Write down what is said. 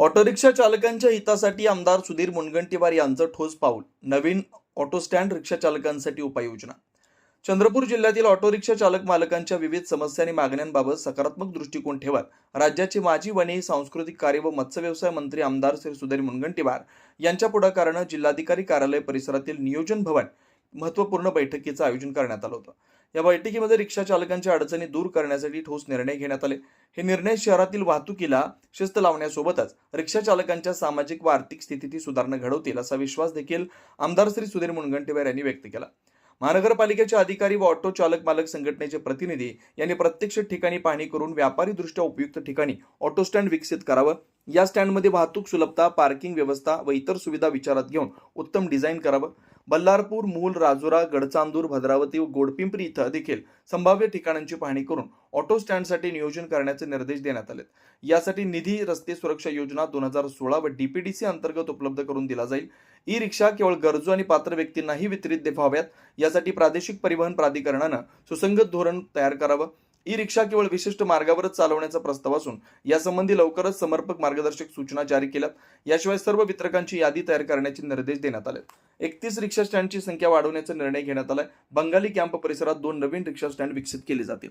Auto rickshaw चालकांच्या हितासाठी आमदार सुधीर मुनगंटीवार यांचं ठोस पाऊल नवीन ऑटो स्टँड रिक्षा चालकांसाठी उपाययोजना. चंद्रपूर जिल्ह्यातील ऑटो रिक्षा चालक मालकांच्या विविध समस्या आणि मागण्यांबाबत सकारात्मक दृष्टिकोन ठेवत राज्याचे माजी वने सांस्कृतिक कार्य व मत्स्य व्यवसाय मंत्री आमदार श्री सुधीर मुनगंटीवार यांच्या पुढाकारानं जिल्हाधिकारी कार्यालय परिसरातील नियोजन भवन महत्त्वपूर्ण बैठकीचं आयोजन करण्यात आलं होतं. या बैठकीमध्ये रिक्षा चालकांच्या अडचणी दूर करण्यासाठी ठोस निर्णय घेण्यात आले. हे निर्णय शहरातील वाहतुकीला शिस्त लावण्यासोबतच रिक्षा चालकांच्या सामाजिक व आर्थिक स्थितीत सुधारणा घडवतील असा विश्वास देखील आमदार श्री सुधीर मुनगंटीवार यांनी व्यक्त केला. महानगरपालिकेचे अधिकारी व ऑटो चालक मालक संघटनेचे प्रतिनिधी यांनी प्रत्यक्ष ठिकाणी पाहणी करून व्यापारी दृष्ट्या उपयुक्त ठिकाणी ऑटो स्टँड विकसित करावं. या स्टँडमध्ये वाहतूक सुलभता पार्किंग व्यवस्था व इतर सुविधा विचारात घेऊन उत्तम डिझाईन करावं. बल्लारपूर मूल राजुरा गडचांदूर भद्रावती व गोडपिंपरी इथं देखील संभाव्य ठिकाणांची पाहणी करून ऑटो स्टँडसाठी नियोजन करण्याचे निर्देश देण्यात आले यासाठी निधी रस्ते सुरक्षा योजना दोन हजार सोळा व डीपीडीसी अंतर्गत उपलब्ध करून दिला जाईल. ई रिक्षा केवळ गरजू आणि पात्र व्यक्तींनाही वितरित व्हाव्यात. यासाठी प्रादेशिक परिवहन प्राधिकरणानं सुसंगत धोरण तयार करावं. ई रिक्षा केवळ विशिष्ट मार्गावरच चालवण्याचा प्रस्ताव असून यासंबंधी लवकरच समर्पक मार्गदर्शक सूचना जारी केल्यात. याशिवाय सर्व वितरकांची यादी तयार करण्याचे निर्देश देण्यात आले एकतीस रिक्षा स्टँडची संख्या वाढवण्याचा निर्णय घेण्यात आलाय. बंगाली कॅम्प परिसरात दोन नवीन रिक्षा स्टँड विकसित केले जातील.